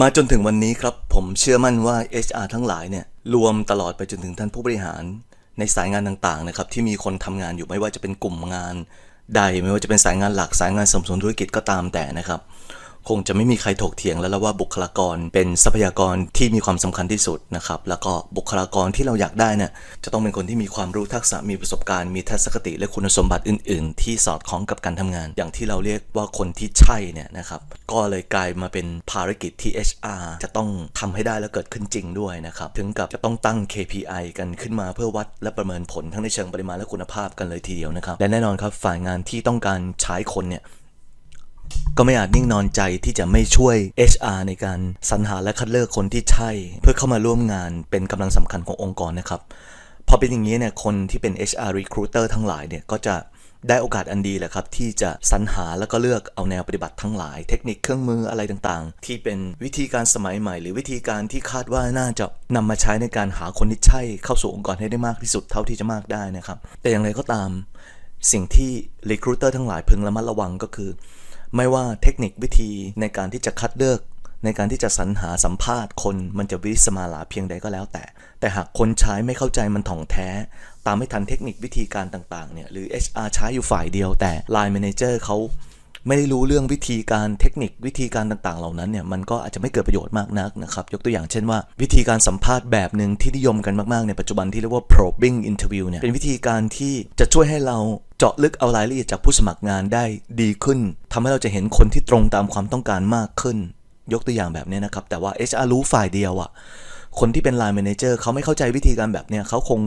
มาจนถึงวันนี้ครับ ผมเชื่อมั่นว่า HR ทั้งหลายเนี่ยรวมตลอดไปจนถึงท่านผู้บริหาร ในสายงานต่างๆนะครับที่มีคนทำงานอยู่ไม่ว่าจะเป็นกลุ่มงาน ใดไม่ว่าจะเป็นสายงานหลักสายงานสมสนธุรกิจก็ตามแต่นะครับ คงจะไม่มีใครถกเถียงแล้วละว่าบุคลากรเป็นทรัพยากรที่มีความสำคัญที่สุดนะครับ แล้วก็บุคลากรที่เราอยากได้เนี่ยจะต้องเป็นคนที่มีความรู้ทักษะมีประสบการณ์มีทัศนคติและคุณสมบัติอื่น ๆ ที่สอดคล้องกับการทำงาน อย่างที่เราเรียกว่าคนที่ใช่เนี่ยนะครับก็เลยกลายมาเป็นภารกิจที่ HR จะต้องทำให้ได้และเกิดขึ้นจริงด้วยนะครับถึงกับจะต้องตั้ง KPI กันขึ้นมาเพื่อวัด และประเมินผลทั้งในเชิงปริมาณและคุณภาพกันเลยทีเดียวนะครับและแน่นอนครับฝ่ายงานที่ต้องการใช้คนเนี่ย ก็ไม่อาจนิ่งนอนใจที่จะไม่ช่วย HR ในการสรรหาและคัดเลือกคนที่ใช่ เพื่อเข้ามาร่วมงานเป็นกำลังสำคัญขององค์กรนะครับ พอเป็นอย่างนี้เนี่ยคนที่เป็น HR recruiter ทั้งหลายเนี่ยก็จะได้โอกาสอันดีแหละครับที่จะสรรหาแล้วก็เลือกเอาแนวปฏิบัติทั้งหลาย เทคนิคเครื่องมืออะไรต่างๆ ที่เป็นวิธีการสมัยใหม่ หรือวิธีการที่คาดว่าน่าจะนำมาใช้ในการหาคนที่ใช่เข้าสู่องค์กรให้ได้มากที่สุดเท่าที่จะมากได้นะครับ แต่อย่างไรก็ตาม สิ่งที่ recruiter ทั้งหลายพึงระมัดระวังก็คือ ไม่ว่าเทคนิควิธีในการที่จะคัดเลือก ในการที่จะสรรหาสัมภาษณ์คนมันจะวิสมาลาเพียงใดก็แล้วแต่ แต่หากคนใช้ไม่เข้าใจมันถ่องแท้ ตามไม่ทันเทคนิควิธีการต่างๆเนี่ยหรือ HR ใช้อยู่ฝ่ายเดียวแต่ Line Manager เขา ไม่ได้รู้เรื่องวิธีการเทคนิควิธีการต่างๆ เหล่านั้นเนี่ยมันก็อาจจะไม่เกิดประโยชน์มากนักนะครับยกตัวอย่างเช่นว่า วิธีการสัมภาษณ์แบบหนึ่งที่นิยมกันมากๆในปัจจุบันที่เรียกว่า probing interview เนี่ยเป็นวิธีการที่จะช่วยให้เราเจาะลึกเอารายละเอียดจากผู้สมัครงานได้ดีขึ้นทำให้เราจะเห็นคนที่ตรงตามความต้องการมากขึ้น ยกตัวอย่างแบบนี้นะครับแต่ว่า HR รู้ฝ่ายเดียวอะคนที่เป็น Line Manager เขาไม่เข้าใจวิธีการแบบเนี้ยเขาคง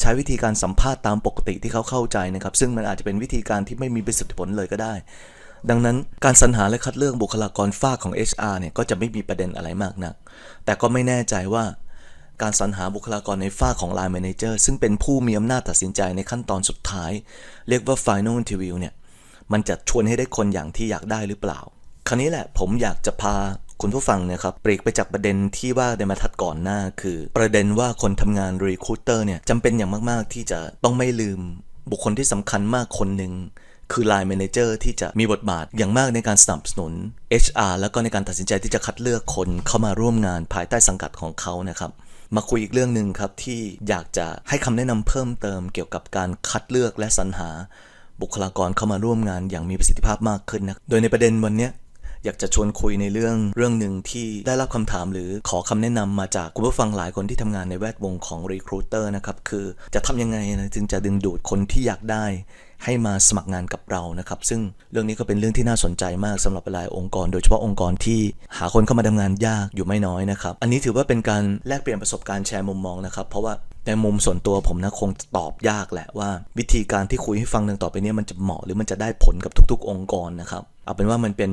ใช้วิธีการสัมภาษณ์ตามปกติที่เขาเข้าใจนะครับ ซึ่งมันอาจจะเป็นวิธีการที่ไม่มีประสิทธิผลเลยก็ได้ ดังนั้นการสรรหาและคัดเลือกบุคลากรฝ้าของ HR เนี่ยก็จะไม่มีประเด็นอะไรมากนัก แต่ก็ไม่แน่ใจว่าการสรรหาบุคลากรในฝ้าของ Line Manager ซึ่งเป็นผู้มีอำนาจตัดสินใจในขั้นตอนสุดท้าย เรียกว่า Final Interview เนี่ย มันจะชวนให้ได้คนอย่างที่อยากได้หรือเปล่า คราวนี้แหละผมอยากจะพาคุณผู้ฟังเนะครับเบรกไปจากประเด็นที่ว่าในบรรทัดก่อนหน้าคือ ประเด็นว่าคนทำงาน Recruiter เนี่ยจำเป็นอย่างมากๆ ที่จะต้องไม่ลืมบุคคลที่สำคัญมากคนหนึ่ง คือ Line Manager ที่จะมีบทบาทอย่างมากในการสนับสนุน HR แล้วก็ในการตัดสินใจที่จะคัดเลือกคนเข้ามาร่วมงานภายใต้สังกัดของเขานะครับมาคุยอีกเรื่องหนึ่งครับที่อยากจะให้คำแนะนำเพิ่มเติมเกี่ยวกับการคัดเลือกและสรรหาบุคลากรเข้ามาร่วมงานอย่างมีประสิทธิภาพมากขึ้นนะ โดยในประเด็นวันนี้ อยากจะชวนคุยในเรื่องเรื่องหนึ่งที่ได้รับคำถามหรือขอคำแนะนำมาจากคุณผู้ฟังหลายคนที่ทำงานในแวดวงของ Recruiter นะครับคือจะทำยังไงนะจึงจะดึงดูดคนที่อยากได้ให้มาสมัครงานกับเรานะครับ ซึ่งเรื่องนี้ก็เป็นเรื่องที่น่าสนใจมากสำหรับหลายองค์กร โดยเฉพาะองค์กรที่หาคนเข้ามาทำงานยากอยู่ไม่น้อยนะครับ อันนี้ถือว่าเป็นการแลกเปลี่ยนประสบการณ์แชร์มุมมองนะครับ เพราะว่าในมุมส่วนตัวผมนะคงตอบยากแหละว่า วิธีการที่คุยให้ฟังดังต่อไปนี้มันจะเหมาะหรือมันจะได้ผลกับทุก ๆ องค์กรนะครับ เอาเป็นว่ามันเป็น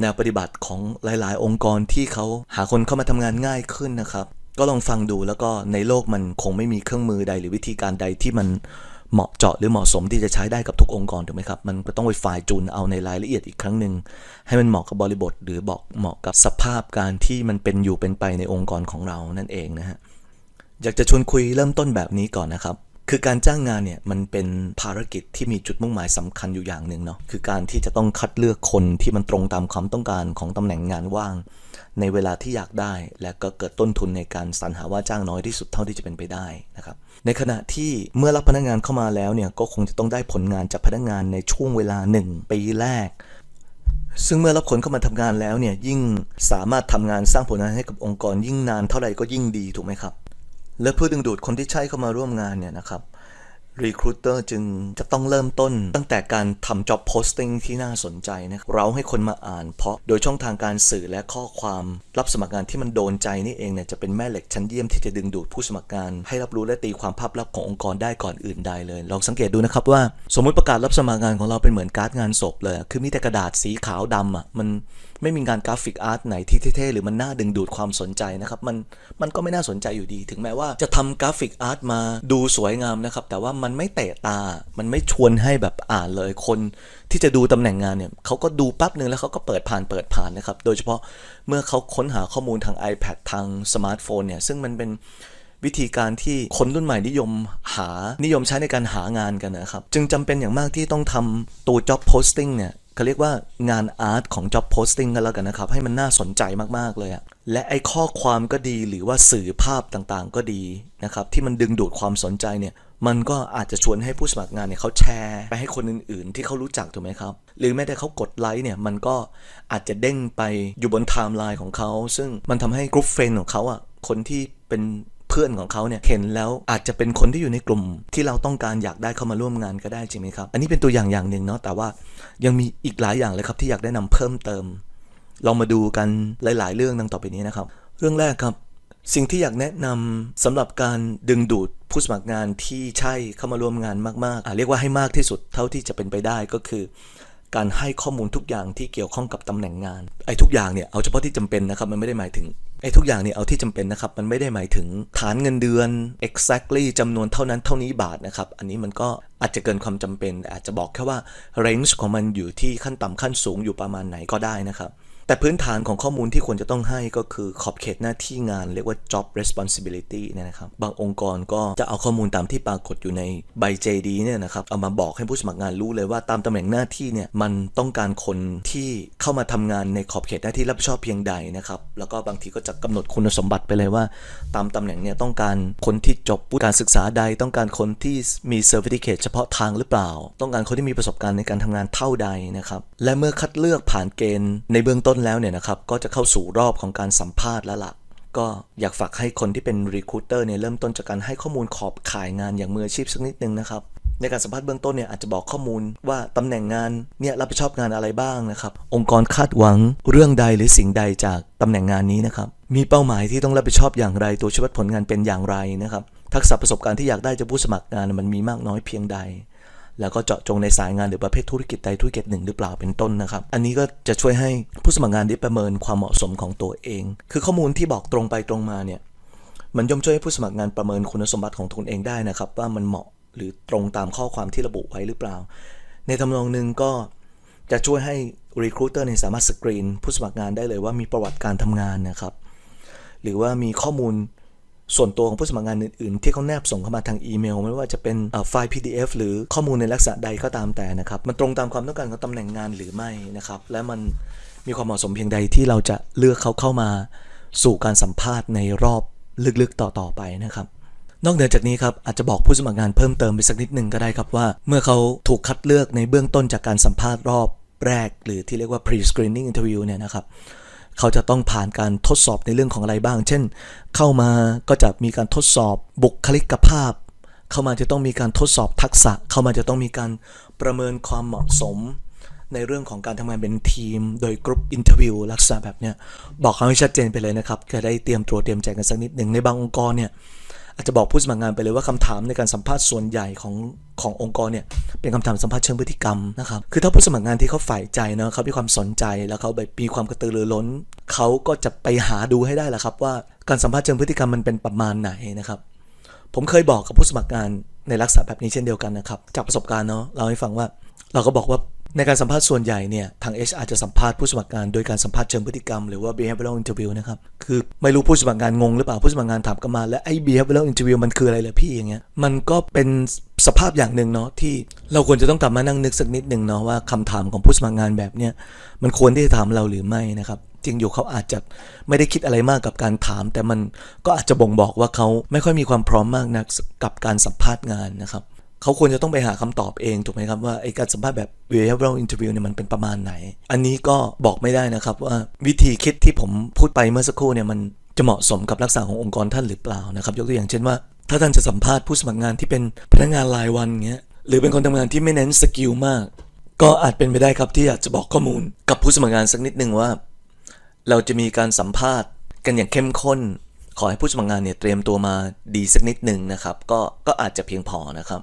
แนวปฏิบัติของหลาย ๆ องค์กรที่เขาหาคนเข้ามาทำงานง่ายขึ้นนะครับ ก็ลองฟังดูแล้วก็ในโลกมันคงไม่มีเครื่องมือใดหรือวิธีการใดที่มันเหมาะเจาะหรือเหมาะสมที่จะใช้ได้กับทุกองค์กรถูกไหมครับ มันก็ต้องไปฝ่ายจูนเอาในรายละเอียดอีกครั้งหนึ่งให้มันเหมาะกับบริบท หรือบอกเหมาะกับสภาพการที่มันเป็นอยู่เป็นไปในองค์กรของเรานั่นเองนะฮะอยากจะชวนคุยเริ่มต้นแบบนี้ก่อนนะครับ คือการจ้างงานเนี่ยมันเป็นภารกิจที่มีจุดมุ่งหมายสำคัญอยู่อย่างหนึ่งเนาะคือการที่จะต้องคัดเลือกคนที่มันตรงตามความต้องการของตำแหน่งงานว่าง ในเวลาที่อยากได้ และก็เกิดต้นทุนในการสรรหาว่าจ้างน้อยที่สุดเท่าที่จะเป็นไปได้นะครับในขณะที่เมื่อรับพนักงานเข้ามาแล้วเนี่ยก็คงจะต้องได้ผลงานจากพนักงานในช่วงเวลา 1 ปีแรก ซึ่งเมื่อรับคนเข้ามาทำงานแล้วเนี่ยยิ่งสามารถทำงานสร้างผลงานให้กับองค์กรยิ่งนานเท่าไหร่ก็ยิ่งดีถูกไหมครับ และเพื่อดึงดูดคนที่ใช่เข้ามาร่วมงานเนี่ยนะครับ Recruiter จึงจะต้องเริ่มต้น ตั้งแต่การทำ job posting ที่น่าสนใจนะครับเราให้คนมาอ่านเพราะโดยช่องทางการสื่อและข้อความรับสมัครงานที่มันโดนใจนี่เองเนี่ยจะเป็นแม่เหล็กชั้นเยี่ยมที่จะดึงดูดผู้สมัครงาน ให้รับรู้และตีความภาพลักษณ์ขององค์กรได้ก่อนอื่นใดเลย ลองสังเกตดูนะครับว่า สมมุติประกาศรับสมัครงานของเราเป็นเหมือนการ์ดงานศพเลย คือมีแต่กระดาษสีขาวดำอะมัน ไม่มีงานกราฟิกอาร์ตไหนที่เท่ๆหรือมันน่าดึงดูดความสนใจนะครับมันมันก็ไม่น่าสนใจอยู่ดี ถึงแม้ว่าจะทำกราฟิกอาร์ตมาดูสวยงามนะครับแต่ว่ามันไม่เตะตา มันไม่ชวนให้แบบอ่านเลยคนที่จะดูตำแหน่งงานเนี่ยเขาก็ดูแป๊บหนึ่งแล้วเขาก็เปิดผ่านเปิดผ่านนะครับโดยเฉพาะเมื่อเขาค้นหาข้อมูลทาง iPad ทางสมาร์ทโฟนเนี่ยซึ่งมันเป็นวิธีการที่คนรุ่นใหม่นิยมหานิยมใช้ในการหางานกันนะครับ จึงจำเป็นอย่างมากที่ต้องทำตัว job posting เนี่ย เขาเรียกว่างานอาร์ตของ job posting กันแล้วกันนะครับ ให้มันน่าสนใจมาก ๆ เลยอะและไอ้ข้อความก็ดีหรือว่าสื่อภาพต่างๆ ก็ดีนะครับ ที่มันดึงดูดความสนใจเนี่ยมันก็อาจจะชวนให้ผู้สมัครงานเนี่ยเขาแชร์ไปให้คนอื่นๆ ที่เขารู้จักถูกไหมครับ หรือแม้แต่เขากดไลค์เนี่ยมันก็อาจจะเด้งไปอยู่บนไทม์ไลน์ของเขา ซึ่งมันทำให้กรุ๊ปเฟรนด์ของเขาอะคนที่เป็น เพื่อนของเขาเนี่ยเห็นแล้วอาจจะเป็นคนที่อยู่ในกลุ่มที่เราต้องการอยากได้เข้ามาร่วมงานก็ได้จริงไหมครับ อันนี้เป็นตัวอย่างอย่างหนึ่งเนาะแต่ว่ายังมีอีกหลายอย่างเลยครับที่อยากได้นำเพิ่มเติมลองมาดูกันหลาย ๆ เรื่องดังต่อไปนี้นะครับ เรื่องแรกครับ สิ่งที่อยากแนะนำสำหรับการดึงดูดผู้สมัครงานที่ใช่เข้ามาร่วมงานมากๆอะเรียกว่าให้มากที่สุดเท่าที่จะเป็นไปได้ก็คือการให้ข้อมูลทุกอย่างที่เกี่ยวข้องกับตำแหน่งงานไอ้ทุกอย่างเนี่ยเอาเฉพาะที่จำเป็นนะครับมันไม่ได้หมายถึง ไอ้ทุกอย่างเนี่ยเอาที่จำเป็นนะครับ มันไม่ได้หมายถึงฐานเงินเดือน exactly จำนวนเท่านั้นเท่านี้บาทนะครับ อันนี้มันก็อาจจะเกินความจำเป็นแต่อาจจะบอกแค่ว่า range ของมันอยู่ที่ขั้นต่ำขั้นสูงอยู่ประมาณไหนก็ได้นะครับ แต่พื้นฐานของข้อมูลที่ควรจะต้องให้ก็คือขอบเขตหน้าที่งานเรียกว่า job responsibility เนี่ยนะครับ บางองค์กรก็จะเอาข้อมูลตามที่ปรากฏอยู่ในใบ JD เนี่ยนะครับ เอามาบอกให้ผู้สมัครงานรู้เลยว่าตามตำแหน่งหน้าที่เนี่ยมันต้องการคนที่เข้ามาทำงานในขอบเขตหน้าที่รับผิดชอบเพียงใดนะครับ แล้วก็บางทีก็จะกำหนดคุณสมบัติไปเลยว่า ตามตำแหน่งเนี่ยต้องการคนที่จบการศึกษาใด ต้องการคนที่มี certificate เฉพาะทางหรือเปล่า ต้องการคนที่มีประสบการณ์ในการทำงานเท่าใดนะครับ และเมื่อคัดเลือกผ่านเกณฑ์ในเบื้องต้นแล้วเนี่ยนะครับก็จะเข้าสู่รอบของการสัมภาษณ์แล้วล่ะก็อยากฝากให้คนที่เป็น recruiter เนี่ยเริ่มต้นจากการให้ข้อมูลขอบขายงานอย่างมืออาชีพสักนิดนึงนะครับในการสัมภาษณ์เบื้องต้นเนี่ยอาจจะบอกข้อมูลว่าตำแหน่งงานเนี่ยรับผิดชอบงานอะไรบ้างนะครับ องค์กรคาดหวังเรื่องใดหรือสิ่งใดจากตำแหน่งงานนี้นะครับมีเป้าหมายที่ต้องรับผิดชอบอย่างไร ตัวชี้วัดผลงานเป็นอย่างไรนะครับทักษะประสบการณ์ที่อยากได้จากผู้สมัครงานมันมีมากน้อยเพียงใด แล้วก็เจาะจงในสายงานหรือประเภทธุรกิจใดธุรกิจหนึ่งหรือเปล่าเป็นต้นนะครับ อันนี้ก็จะช่วยให้ผู้สมัครงานได้ประเมินความเหมาะสมของตัวเอง คือข้อมูลที่บอกตรงไปตรงมาเนี่ยมันย่อมช่วยให้ผู้สมัครงานประเมินคุณสมบัติของตนเองได้นะครับ ว่ามันเหมาะหรือตรงตามข้อความที่ระบุไว้หรือเปล่า ในทำนองหนึ่งก็จะช่วยให้ recruiter เนี่ยสามารถสกรีนผู้สมัครงานได้เลยว่ามีประวัติการทำงานนะครับ หรือว่ามีข้อมูล ส่วนตัวของผู้สมัครงานอื่นๆ ที่เขาแนบส่งเข้ามาทางอีเมล ไม่ว่าจะเป็นไฟล์ PDF หรือข้อมูลในลักษณะใดก็ตามแต่นะครับ มันตรงตามความต้องการของตำแหน่งงานหรือไม่นะครับ และมันมีความเหมาะสมเพียงใดที่เราจะเลือกเขาเข้ามาสู่การสัมภาษณ์ในรอบลึกๆต่อๆไปนะครับ นอกเหนือจากนี้ครับอาจจะบอกผู้สมัครงานเพิ่มเติมไปสักนิดหนึ่งก็ได้ครับว่า เมื่อเขาถูกคัดเลือกในเบื้องต้นจากการสัมภาษณ์รอบแรก หรือที่เรียกว่า pre screening interview เนี่ยนะครับ เขาจะต้องผ่านการทดสอบในเรื่องของอะไรบ้าง เช่น เข้ามาก็จะมีการทดสอบบุคลิกภาพ เข้ามาจะต้องมีการทดสอบทักษะ เข้ามาจะต้องมีการประเมินความเหมาะสม ในเรื่องของการทำงานเป็นทีม โดยกรุ๊ปอินเทอร์วิวลักษณะแบบเนี้ยบอกเขาให้ชัดเจนไปเลยนะครับจะได้เตรียมตัวเตรียมใจกันสักนิดหนึ่งในบางองค์กรเนี่ย อาจจะบอกผู้สมัครงานไปเลยว่าคำถามในการสัมภาษณ์ส่วนใหญ่ของขององค์กรเนี่ยเป็นคำถามสัมภาษณ์เชิงพฤติกรรมนะครับคือถ้าผู้สมัครงานที่เขาใฝ่ใจเนาะเขามีความสนใจแล้วเขาแบบมีความกระตือรือร้นเขาก็จะไปหาดูให้ได้แหละครับว่าการสัมภาษณ์เชิงพฤติกรรมมันเป็นประมาณไหนนะครับ ผมเคยบอกกับผู้สมัครงานในลักษณะแบบนี้เช่นเดียวกันนะครับจากประสบการณ์เนาะเราให้ฟังว่าเราก็บอกว่า ในการสัมภาษณ์ส่วนใหญ่เนี่ยทาง HR จะสัมภาษณ์ผู้สมัครงานโดยการสัมภาษณ์เชิงพฤติกรรมหรือว่า behavioral interview นะครับ คือไม่รู้ผู้สมัครงานงงหรือเปล่าผู้สมัครงานถามกลันมา และไอ้ behavioral interview มันคืออะไรเหรอพี่อย่างเงี้ยมันก็เป็นสภาพอย่างหนึ่งเนาะที่เราควรจะต้องกลับมานั่งนึกสักนิดหนึ่งเนาะว่าคำถามของผู้สมัครงานแบบเนี้ยมันควรที่จะถามเราหรือไม่นะครับจริงอยู่เขาอาจจะไม่ได้คิดอะไรมากกับการถาม แต่มันก็อาจจะบ่งบอกว่าเขาไม่ค่อยมีความพร้อมมากนักกับการสัมภาษณ์งานนะครับ เขาควรจะต้องไปหาคำตอบเองถูกไหมครับว่าไอการสัมภาษณ์แบบ behavioral interview เนี่ยมันเป็นประมาณไหน อันนี้ก็บอกไม่ได้นะครับว่าวิธีคิดที่ผมพูดไปเมื่อสักครู่เนี่ยมันจะเหมาะสมกับลักษณะขององค์กรท่านหรือเปล่านะครับยกตัวอย่างเช่นว่า ถ้าท่านจะสัมภาษณ์ผู้สมัครงานที่เป็นพนักงานรายวันเงี้ยหรือเป็นคนทำงานที่ไม่เน้นสกิลมาก ก็อาจเป็นไปได้ครับที่อยากจะบอกข้อมูลกับผู้สมัครงานสักนิดหนึ่งว่า เราจะมีการสัมภาษณ์กันอย่างเข้มข้น ขอให้ผู้สมัครงานเนี่ยเตรียมตัวมาดีสักนิดหนึ่งนะครับ ก็ก็อาจจะเพียงพอนะครับ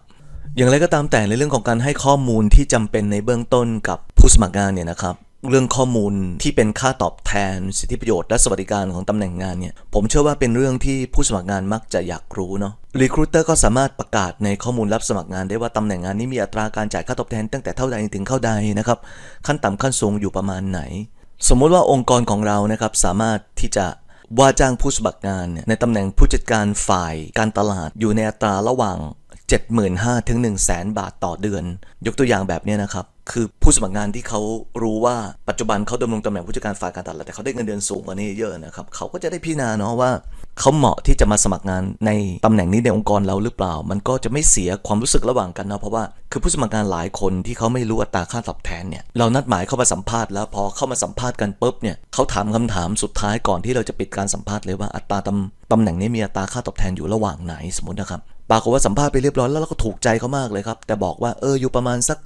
อย่างไรก็ตามแต่ในเรื่องของการให้ข้อมูลที่จำเป็นในเบื้องต้นกับผู้สมัครงานเนี่ยนะครับเรื่องข้อมูลที่เป็นค่าตอบแทน สิทธิประโยชน์และสวัสดิการของตำแหน่งงานเนี่ยผมเชื่อว่าเป็นเรื่องที่ผู้สมัครงานมักจะอยากรู้เนาะ Recruiter ก็สามารถประกาศในข้อมูลรับสมัครงานได้ว่าตำแหน่งงานนี้มีอัตราการจ่ายค่าตอบแทนตั้งแต่เท่าใดถึงเท่าใดนะครับขั้นต่ำขั้นสูงอยู่ประมาณไหน สมมติว่าองค์กรของเรานะครับสามารถที่จะว่าจ้างผู้สมัครงานในตำแหน่งผู้จัดการฝ่ายการตลาดอยู่ในอัตราระหว่าง 75,000ถึง1 0 0 0 0 0 บาทต่อเดือน ยกตัวอย่างแบบนี้นะครับ คือผู้สมัครงานที่เขารู้ว่าปัจจุบันเขาดำรงตำแหน่งผู้จัดการฝ่ายการตลาดแต่เขาได้เงินเดือนสูงกว่านี้เยอะนะครับเขาก็จะได้พิจารณาเนาะว่าเขาเหมาะที่จะมาสมัครงานในตำแหน่งนี้ในองค์กรเราหรือเปล่า มันก็จะไม่เสียความรู้สึกระหว่างกันเนาะเพราะว่าคือผู้สมัครงานหลายคนที่เขาไม่รู้อัตราค่าตอบแทนเนี่ยเรานัดหมายเข้ามาสัมภาษณ์แล้วพอเข้ามาสัมภาษณ์กันปุ๊บเนี่ยเขาถามคำถามสุดท้ายก่อนที่เราจะปิดการสัมภาษณ์เลยว่าอัตราตำตำแหน่งนี้มีอัตราค่าตอบแทนอยู่ระหว่างไหนสมมตินะครับ ปรากฏว่าสัมภาษณ์ไปเรียบร้อยแล้วเราก็ถูกใจเขามากเลยครับ แต่บอกว่าเอออยู่ประมาณสัก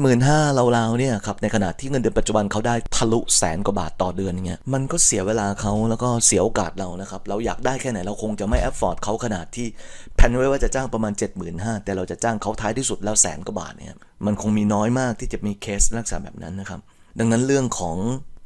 75,000ราวๆเนี่ยครับในขณะที่เงินเดือนปัจจุบันเขาได้ทะลุแสนกว่าบาทต่อเดือนอย่างเงี้ยมันก็เสียเวลาเขาแล้วก็เสียโอกาสเรานะครับเราอยากได้แค่ไหนเราคงจะไม่แอฟฟอร์ดเขาขนาดที่แผนไว้ว่าจะจ้างประมาณ 75,000แต่เราจะจ้างเขาท้ายที่สุดแล้วแสนกว่าบาทเนี่ยมันคงมีน้อยมากที่จะมีเคสลักษณะแบบนั้นนะครับดังนั้นเรื่องของ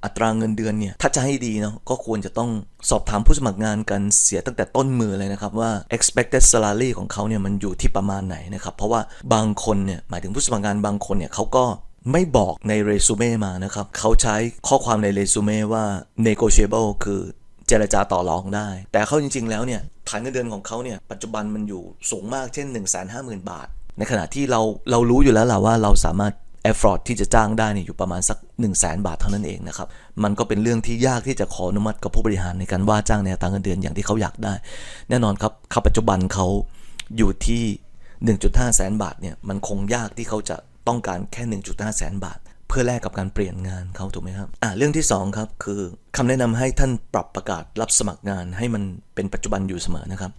อัตราเงินเดือนเนี่ยถ้าจะให้ดีเนาะก็ควรจะต้องสอบถามผู้สมัครงานกันเสียตั้งแต่ต้นมือเลยนะครับว่า expected salary ของเขาเนี่ยมันอยู่ที่ประมาณไหนนะครับเพราะว่าบางคนเนี่ยหมายถึงผู้สมัครงานบางคนเนี่ยเขาก็ไม่บอกในเรซูเม่มานะครับเขาใช้ข้อความในเรซูเม่ว่า negotiable คือเจรจาต่อรองได้ แต่เขาจริง ๆ แล้วเนี่ยฐานเงินเดือนของเขาเนี่ยปัจจุบันมันอยู่สูงมากเช่น 1 5 0 0 0 0 บาท ในขณะที่เราเรารู้อยู่แล้วล่ะว่าเราสามารถ e f f o r t ที่จะจ้างได้เนี่ยอยู่ประมาณสัก 1 0 0 0 0แบาทเท่านั้นเองนะครับ มันก็เป็นเรื่องที่ยากที่จะขออนุมัติกับผู้บริหารในการว่าจ้างในอัตราเงินเดือนอย่างที่เขาอยากได้ แน่นอนครับเขาปัจจุบันเขาอยู่ที่ 1.5 แสนบาทเนี่ยมันคงยากที่เขาจะต้องการแค่ 1.5 แสนบาท เพื่อแลกกับการเปลี่ยนงานเขาถูกไหมครับอ่าเรื่องที่สองครับ คือคำแนะนำให้ท่านปรับประกาศรับสมัครงานให้มันเป็นปัจจุบันอยู่เสมอนะครับ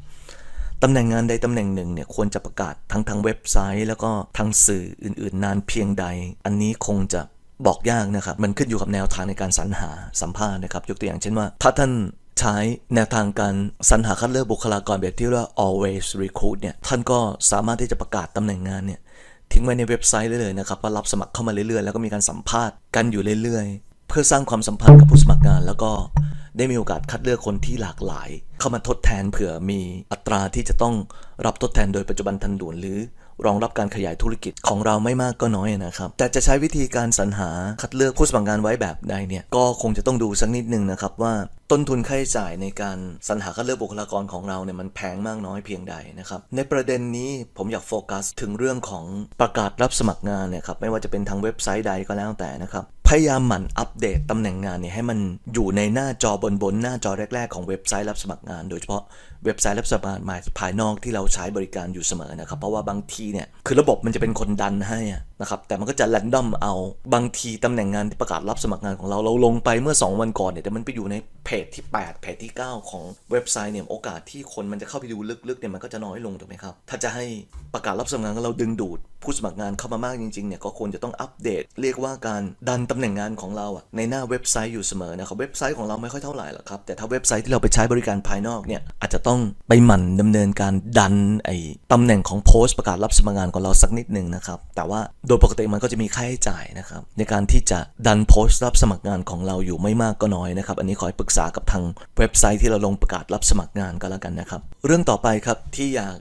ตำแหน่งงานใดตำแหน่งหนึ่งเนี่ยควรจะประกาศทั้งทางเว็บไซต์ แล้วก็ทางสื่ออื่น ๆ นานเพียงใด อันนี้คงจะบอกยากนะครับ มันขึ้นอยู่กับแนวทางในการสรรหาสัมภาษณ์นะครับ ยกตัวอย่างเช่นว่า ถ้าท่านใช้แนวทางการสรรหาคัดเลือกบุคลากรแบบที่เรียกว่า always recruit เนี่ย ท่านก็สามารถที่จะประกาศตำแหน่งงานเนี่ยทิ้งไว้ในเว็บไซต์ได้เลยนะครับว่ารับสมัครเข้ามาเรื่อยๆ แล้วก็มีการสัมภาษณ์กันอยู่เรื่อยๆ เพื่อสร้างความสัมพันธ์กับผู้สมัครงาน แล้วก็ ได้มีโอกาสคัดเลือกคนที่หลากหลาย เข้ามาทดแทนเผื่อมีอัตราที่จะต้องรับทดแทนโดยปัจจุบันทันด่วนหรือรองรับการขยายธุรกิจของเราไม่มากก็น้อยนะครับ แต่จะใช้วิธีการสรรหาคัดเลือกผู้สมัครงานไว้แบบใดเนี่ย ก็คงจะต้องดูสักนิดนึงนะครับว่าต้นทุนค่าใช้จ่ายในการสรรหาคัดเลือกบุคลากรของเราเนี่ยมันแพงมากน้อยเพียงใดนะครับ ในประเด็นนี้ผมอยากโฟกัสถึงเรื่องของประกาศรับสมัครงานเนี่ยครับไม่ว่าจะเป็นทางเว็บไซต์ใดก็แล้วแต่นะครับ พยายามหมั่นอัปเดตตำแหน่งงานเนี่ยให้มันอยู่ในหน้าจอบนบนหน้าจอแรก ๆ ของเว็บไซต์รับสมัครงาน โดยเฉพาะเว็บไซต์รับสมัครงานภายนอกที่เราใช้บริการอยู่เสมอนะครับเพราะว่าบางทีเนี่ยคือระบบมันจะเป็นคนดันให้นะครับแต่มันก็จะแรนดอมเอาบางทีตำแหน่งงานที่ประกาศรับสมัครงานของเราเราลงไปเมื่อ 2 วันก่อนเนี่ยแต่มันไปอยู่ในเพจที่ 8 เพจที่ 9 ของเว็บไซต์เนี่ยโอกาสที่คนมันจะเข้าไปดูลึกๆเนี่ยมันก็จะน้อยลงถูกไหมครับถ้าจะให้ประกาศรับสมัครงานเราดึงดูดผู้สมัครงานเข้ามามากจริงๆเนี่ยก็ควรจะต้องอัปเดต เรียกว่าการดันตำหน่งงานของเราอะในหน้าเว็บไซต์อยู่เสมอนะครับเว็บไซต์ของเราไม่ค่อยเท่าไหร่หรอกครับแต่ถ้าเว็บไซต์ที่เราไปใช้บริการภายนอกเนี่ยอาจจะต้องไปหมั่นดำเนินการดันไอ้ตำแหน่งของโพสต์ประกาศรับสมัครงานของเราสักนิดหนึ่งนะครับแต่ว่าโดยปกติมันก็จะมีค่าใช้จ่ายนะครับในการที่จะดันโพสต์รับสมัครงานของเราอยู่ไม่มากก็น้อยนะครับอันนี้ขอให้ปรึกษากับทางเว็บไซต์ที่เราลงประกาศรับสมัครงานก็แล้วกันนะครับ เรื่องต่อไปครับที่อยาก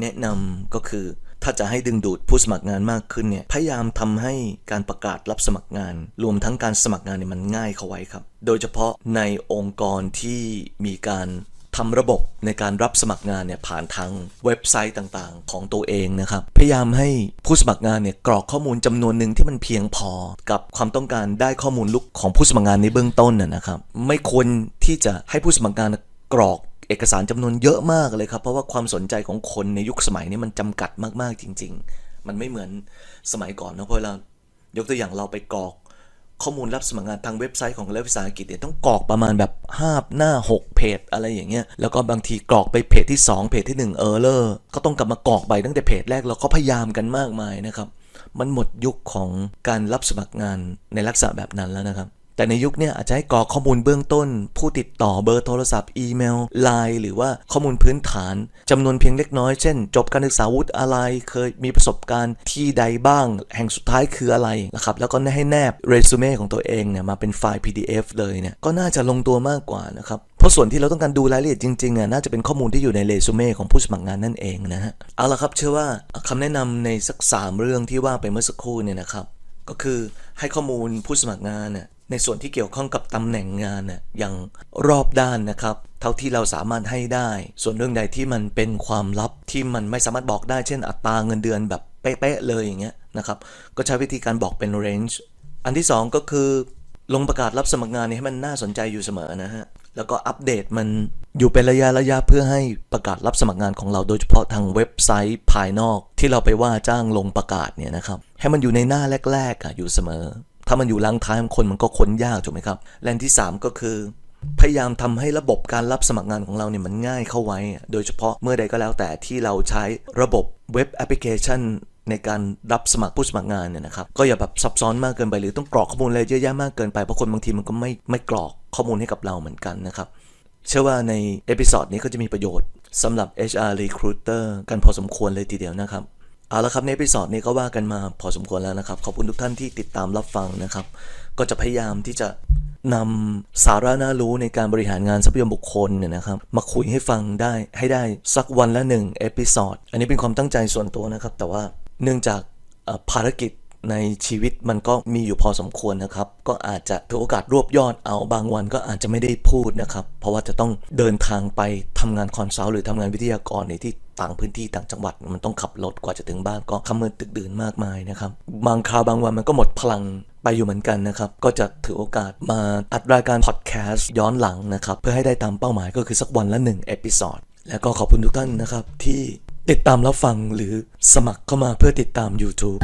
แนะนำก็คือ ถ้าจะให้ดึงดูดผู้สมัครงานมากขึ้นเนี่ยพยายามทำให้การประกาศรับสมัครงาน รวมทั้งการสมัครงานเนี่ยมันง่ายเข้าไว้ครับ โดยเฉพาะในองค์กรที่มีการทำระบบในการรับสมัครงานเนี่ยผ่านทางเว็บไซต์ต่างๆ ของตัวเองนะครับ พยายามให้ผู้สมัครงานเนี่ยกรอกข้อมูลจำนวนหนึ่งที่มันเพียงพอ กับความต้องการได้ข้อมูลลุกของผู้สมัครงานในเบื้องต้นนะนะครับ ไม่ควรที่จะให้ผู้สมัครงานกรอก เอกสารจำนวนเยอะมากเลยครับ เพราะว่าความสนใจของคนในยุคสมัยนี้มันจำกัดมากๆจริง ๆ มันไม่เหมือนสมัยก่อนนะเพราะเรายกตัวอย่างเราไปกรอกข้อมูลรับสมัครงานทางเว็บไซต์ของรัฐวิสาหกิจเนี่ยต้องกรอกประมาณแบบ5หน้า 6 เพจอะไรอย่างเงี้ยแล้วก็บางทีกรอกไปเพจที่ 2 เพจที่1เออเลอร์ก็ต้องกลับมากรอกไปตั้งแต่เพจแรกเราก็พยายามกันมากมายนะครับ มันหมดยุคของการรับสมัครงานในลักษณะแบบนั้นแล้วนะครับ แต่ในยุคเนี้ยอาจจะให้กรอกข้อมูลเบื้องต้น ผู้ติดต่อเบอร์โทรศัพท์อีเมลไลน์หรือว่าข้อมูลพื้นฐานจำนวนเพียงเล็กน้อย เช่น จบการศึกษาวุฒิอะไร เคยมีประสบการณ์ที่ใดบ้าง แห่งสุดท้ายคืออะไรนะครับแล้วก็ให้แนบเรซูเม่ของตัวเองเนี่ยมาเป็นไฟล์ PDF เลยเนี่ยก็น่าจะลงตัวมากกว่านะครับเพราะส่วนที่เราต้องการดูรายละเอียดจริงๆอะน่าจะเป็นข้อมูลที่อยู่ในเรซูเม่ของผู้สมัครงานนั่นเองนะฮะเอาละครับเชื่อว่าคำแนะนำในสักสามเรื่องที่ว่าไปเมื่อสักครู่เนี่ยนะครับก็คือให้ข้อมูลผู้สมัครงานเนี่ย ในส่วนที่เกี่ยวข้องกับตำแหน่งงานน่ะอย่างรอบด้านนะครับ เท่าที่เราสามารถให้ได้ ส่วนเรื่องใดที่มันเป็นความลับที่มันไม่สามารถบอกได้ เช่น อัตราเงินเดือนแบบเป๊ะๆเลยอย่างเงี้ยนะครับ ก็ใช้วิธีการบอกเป็น range อันที่สองก็คือ ลงประกาศรับสมัครงานนี่ยให้มันน่าสนใจอยู่เสมอนะฮะ แล้วก็อัปเดตมันอยู่เป็นระยะระยะเพื่อให้ประกาศรับสมัครงานของเราโดยเฉพาะทางเว็บไซต์ภายนอกที่เราไปว่าจ้างลงประกาศเนี่ยนะครับ ให้มันอยู่ในหน้าแรกๆอะอยู่เสมอ ถ้ามันอยู่ลังท้ายคนมันก็ค้นยากถูกไหมครับและอันที่สามก็คือ พยายามทำให้ระบบการรับสมัครงานของเราเนี่ยมันง่ายเข้าไว้ โดยเฉพาะเมื่อใดก็แล้วแต่ที่เราใช้ระบบเว็บแอปพลิเคชันในการรับสมัครผู้สมัครงานเนี่ยนะครับก็อย่าแบบซับซ้อนมากเกินไปหรือต้องกรอกข้อมูลอะไรเยอะแยะมากเกินไปเพราะคนบางทีมันก็ไม่ไม่กรอกข้อมูลให้กับเราเหมือนกันนะครับเชื่อว่าในเอพิ o d ดนี้ก็จะมีประโยชน์สำหรับ HR Recruiter กันพอสมควรเลยทีเดียวนะครับ เอาละครับในพิ o d ดนี้ก็ว่ากันมาพอสมควรแล้วนะครับ ขอบคุณทุกท่านที่ติดตามรับฟังนะครับ ก็จะพยายามที่จะนำสาระน่ารู้ในการบริหารงานทรัพยากรบุคคลเนี่ยนะครับ มาคุยให้ฟังได้ให้ได้สักวันละหนึ่งเอพิซอดอันนี้เป็นความตั้งใจส่วนตัวนะครับ แต่ว่าเนื่องจากภารกิจ ในชีวิตมันก็มีอยู่พอสมควรนะครับ ก็อาจจะถือโอกาสรวบยอดเอาบางวันก็อาจจะไม่ได้พูดนะครับ เพราะว่าจะต้องเดินทางไปทำงานคอนซัลท์หรือทำงานวิทยากรในที่ต่างพื้นที่ต่างจังหวัดมันต้องขับรถกว่าจะถึงบ้านก็คำมืดตึกดื่นมากมายนะครับบางคราวบางวันมันก็หมดพลังไปอยู่เหมือนกันนะครับ ก็จะถือโอกาสมาอัดรายการพอดแคสต์ย้อนหลังนะครับ เพื่อให้ได้ตามเป้าหมายก็คือสักวันละหนึ่งเอพิ o d แล้วก็ขอบคุณทุกท่านนะครับที่ติดตามรับฟังหรือสมัครเข้ามาเพื่อติดตาม YouTube